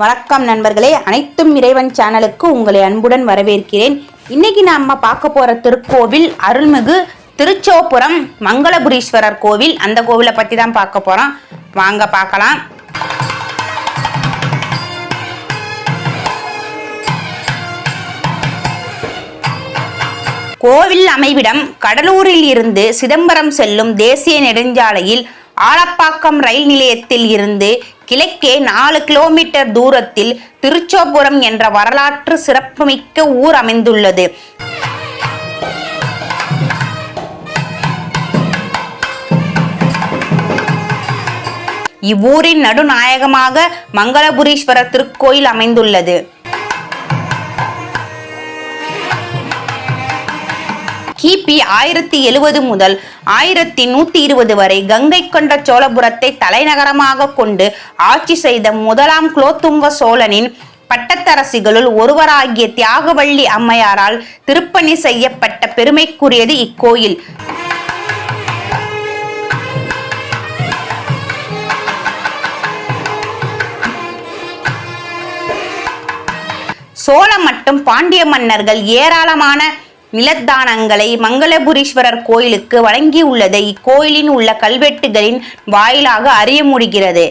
வணக்கம் நண்பர்களே. அனைத்தும் இறைவன் சேனலுக்கு உங்களை அன்புடன் வரவேற்கிறேன். இன்னைக்கு நாம பார்க்க போற திருக்கோவில் அருள்மிகு திருச்சோபுரம் மங்களபுரீஸ்வரர் கோவில். அந்த கோவிலை பத்தி தான் பார்க்க போறோம். வாங்க பார்க்கலாம். கோவில் அமைவிடம் கடலூரில் இருந்து சிதம்பரம் செல்லும் தேசிய நெடுஞ்சாலையில் ஆலப்பாக்கம் ரயில் நிலையத்தில் இருந்து கிழக்கே நாலு கிலோமீட்டர் தூரத்தில் திருச்சோபுரம் என்ற வரலாற்று சிறப்புமிக்க ஊர் அமைந்துள்ளது. இவ்வூரின் நடுநாயகமாக மங்களபுரீஸ்வரர் திருக்கோயில் அமைந்துள்ளது. கிபி ஆயிரத்தி எழுவது முதல் ஆயிரத்தி நூத்தி இருபது வரை கங்கை கொண்ட சோழபுரத்தை தலைநகரமாக கொண்டு ஆட்சி செய்த முதலாம் குலோத்துங்க சோழனின் பட்டத்தரசிகளுள் ஒருவராகிய தியாகவள்ளி அம்மையாரால் திருப்பணி செய்யப்பட்ட பெருமைக்குரியது இக்கோயில். சோழ மற்றும் பாண்டிய மன்னர்கள் ஏராளமான நிலத்தானங்களை மங்களபுரீஸ்வரர் கோயிலுக்கு வழங்கியுள்ளதை இக்கோயிலின் உள்ள கல்வெட்டுகளின் வாயிலாக அறிய முடிகிறது.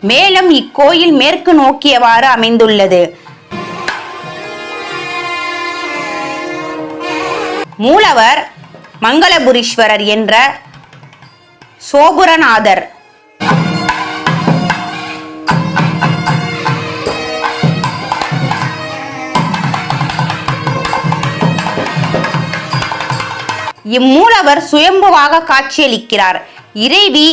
மேலும் இக்கோயில் மேற்கு நோக்கியவாறு அமைந்துள்ளது. மூலவர் மங்களபுரீஸ்வரர் என்ற சோபுரநாதர். இம்மூலவர் சுயம்புவாக காட்சியளிக்கிறார். இறைவி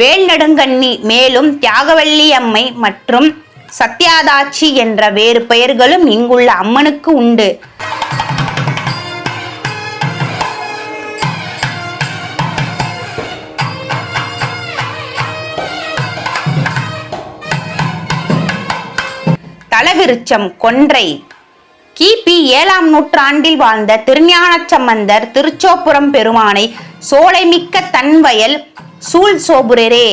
வேல்நடுங்கண்ணி மேலும் தியாகவல்லி அம்மை மற்றும் சத்யாதாட்சி என்ற வேறு பெயர்களும் இங்குள்ள அம்மனுக்கு உண்டு. தலவிருச்சம் கொன்றை. கிபி ஏழாம் நூற்றாண்டில் வாழ்ந்த திருஞான சம்பந்தர் திருச்சோபுரம் பெருமானை சோலைமிக்க தன்வயல் சூழ் சோபுரரே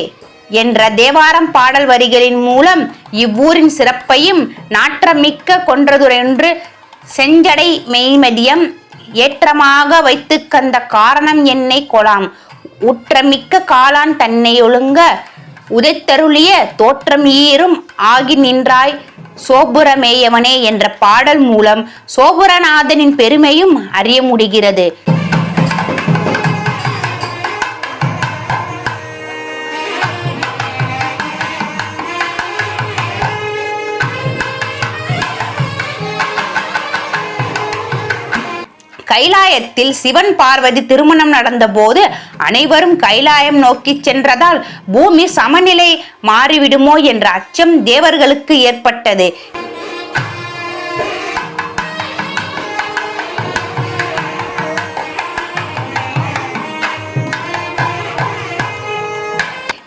என்ற தேவாரம் பாடல் வரிகளின் மூலம் இவ்வூரின் சிறப்பையும் நாற்றமிக்க கொன்றதுரென்று செஞ்சடை மெய்மதியம் ஏற்றமாக வைத்து கந்த காரணம் என்னை கொலாம். உற்றமிக்க காலான் தன்னை ஒழுங்க உதைத்தருளிய தோற்றம் ஈரும் ஆகி நின்றாய். சோபுரமேயவனே என்ற பாடல் மூலம் சோபுரநாதனின் பெருமையும் அறிய முடிகிறது. கைலாயத்தில் சிவன் பார்வதி திருமணம் நடந்தபோது அனைவரும் கைலாயம் நோக்கி சென்றதால் பூமி சமநிலை மாறிவிடுமோ என்ற அச்சம் தேவர்களுக்கு ஏற்பட்டது.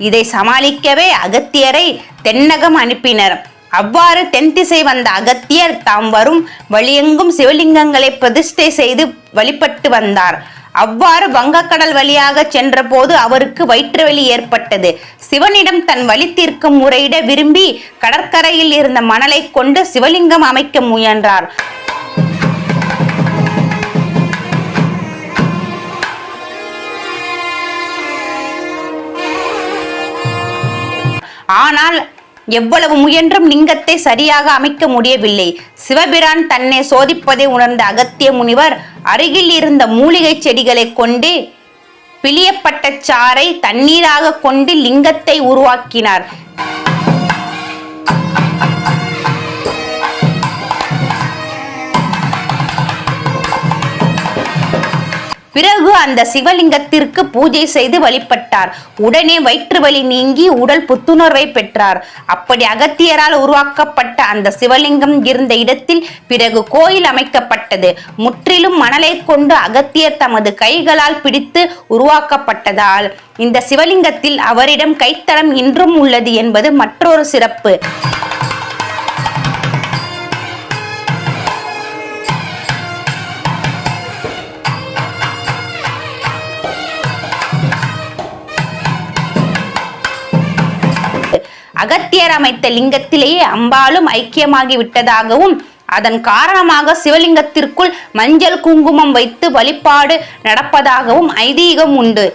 இதை சமாளிக்கவே அகத்தியரை தென்னகம் அனுப்பினர். அவ்வாறு தென் திசை வந்த அகத்தியர் தாம் வரும் வழியெங்கும் சிவலிங்கங்களை பிரதிஷ்டை செய்து வழிபட்டு வந்தார். அவ்வாறு வங்கக்கடல் வழியாக சென்றபோது அவருக்கு வயிற்று வலி ஏற்பட்டது. சிவனிடம் தன் வழி தீர்க்கும் முறையிட விரும்பி கடற்கரையில் இருந்த மணலை கொண்டு சிவலிங்கம் அமைக்க முயன்றார். ஆனால் எவ்வளவு முயன்றும் லிங்கத்தை சரியாக அமைக்க முடியவில்லை. சிவபிரான் தன்னை சோதிப்பதை உணர்ந்த அகத்திய முனிவர் அருகில் இருந்த மூலிகை செடிகளை கொண்டு பிழியப்பட்ட சாறை தண்ணீராக கொண்டு லிங்கத்தை உருவாக்கினார். பிறகு அந்த சிவலிங்கத்திற்கு பூஜை செய்து வழிபட்டார். உடனே வயிற்று வலி நீங்கி உடல் புத்துணர்வை பெற்றார். அப்படி அகத்தியரால் உருவாக்கப்பட்ட அந்த சிவலிங்கம் இருந்த இடத்தில் பிறகு கோயில் அமைக்கப்பட்டது. முற்றிலும் மணலை கொண்டு அகத்தியர் தமது கைகளால் பிடித்து உருவாக்கப்பட்டதால் இந்த சிவலிங்கத்தில் அவரிடம் கைத்தளம் இன்றும் உள்ளது என்பது மற்றொரு சிறப்பு. அகத்தியர் அமைத்த லிங்கத்திலேயே அம்பாலும் ஐக்கியமாகி விட்டதாகவும் அதன் காரணமாக சிவலிங்கத்திற்குள் மஞ்சள் குங்குமம் வைத்து வழிபாடு நடப்பதாகவும் ஐதீகம் உண்டு.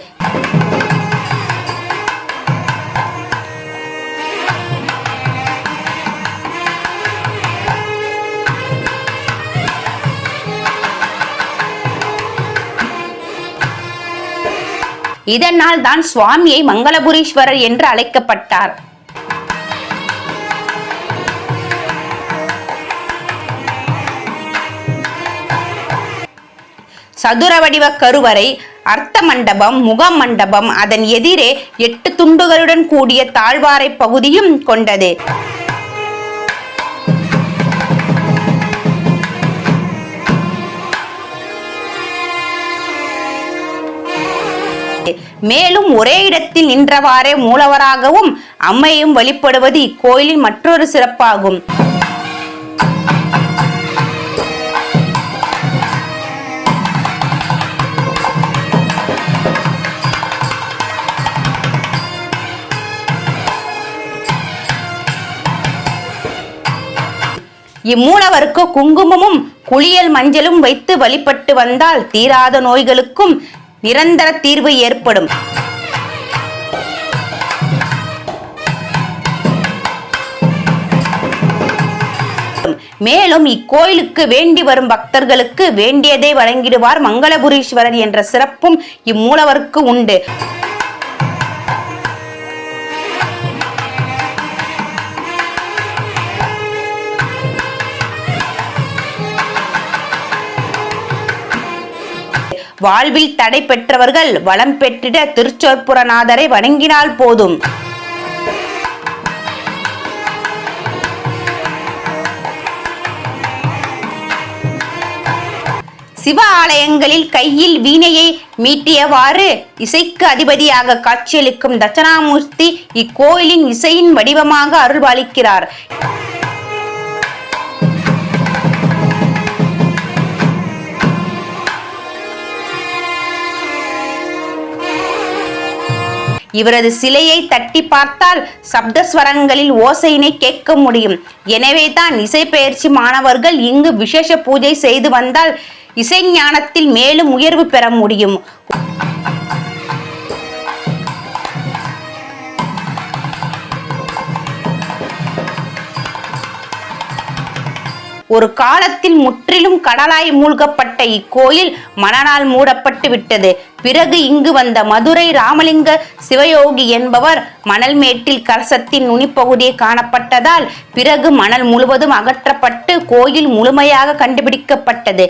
இதனால் தான் சுவாமியை மங்களபுரீஸ்வரர் என்று அழைக்கப்பட்டார். சதுர வடிவ கருவறை அர்த்த மண்டபம் முக மண்டபம் அதன் எதிரே எட்டு துண்டுகளுடன் கூடிய தாழ்வாரை பகுதியும் கொண்டது. மேலும் ஒரே இடத்தில் நின்றவாறே மூலவராகவும் அம்மையும் வழிபடுவது இக்கோயிலின் மற்றொரு சிறப்பாகும். இம்மூலவருக்கு குங்குமமும் குளியல் மஞ்சளும் வைத்து வழிபட்டு வந்தால் தீராத நோய்களுக்கும் நிரந்தர தீர்வு ஏற்படும். மேலும் இக்கோயிலுக்கு வேண்டி வரும் பக்தர்களுக்கு வேண்டியதை வழங்கிடுவார் மங்களபுரீஸ்வரர் என்ற சிறப்பும் இம்மூலவருக்கு உண்டு. வாழ்வில் தடை பெற்றவர்கள் வளம் பெற்றிட திருச்சொற்புரநாதரை வணங்கினால் போதும். சிவ ஆலயங்களில் கையில் வீணையை மீட்டியவாறு இசைக்கு அதிபதியாக காட்சியளிக்கும் தட்சணாமூர்த்தி இக்கோயிலின் இசையின் வடிவமாக அருள்பாலிக்கிறார். இவரது சிலையை தட்டி பார்த்தால் சப்தஸ்வரங்களில் ஓசையினை கேட்க முடியும். எனவே தான் இசைப்பயிற்சி மாணவர்கள் இங்கு விசேஷ பூஜை செய்து வந்தால் இசைஞானத்தில் மேலும் உயர்வு பெற முடியும். ஒரு காலத்தில் முற்றிலும் கடலாய் மூழ்கப்பட்ட இக்கோயில் மணனால் மூடப்பட்டு விட்டது. பிறகு இங்கு வந்த மதுரை ராமலிங்க சிவயோகி என்பவர் மணல் மேட்டில் கலசத்தின் நுனிப்பகுதியை காணப்பட்டதால் பிறகு மணல் முழுவதும் அகற்றப்பட்டு கோயில் முழுமையாக கண்டுபிடிக்கப்பட்டது.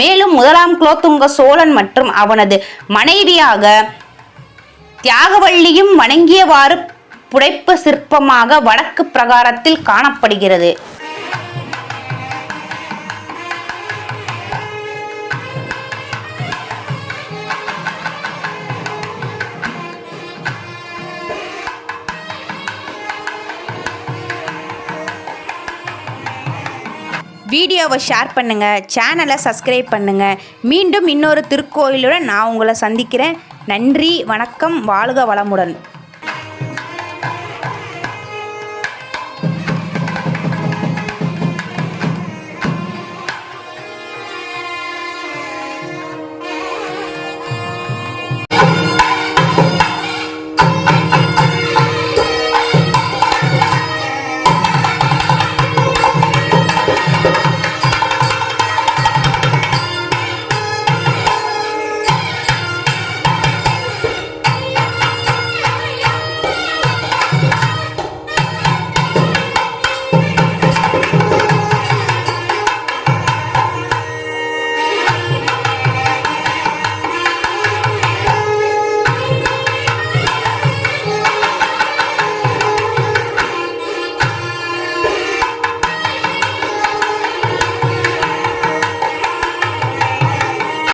மேலும் முதலாம் குலோத்துங்க சோழன் மற்றும் அவனது மனைவியாக தியாகவள்ளியும் வணங்கியவாறு புடைப்பு சிற்பமாக வடக்கு பிரகாரத்தில் காணப்படுகிறது. வீடியோவை ஷேர் பண்ணுங்கள் சேனலை சப்ஸ்கிரைப் பண்ணுங்கள் மீண்டும் இன்னொரு திருக்கோயிலுடன் நான் உங்களை சந்திக்கிறேன். நன்றி வணக்கம் வாழ்க வளமுடன்.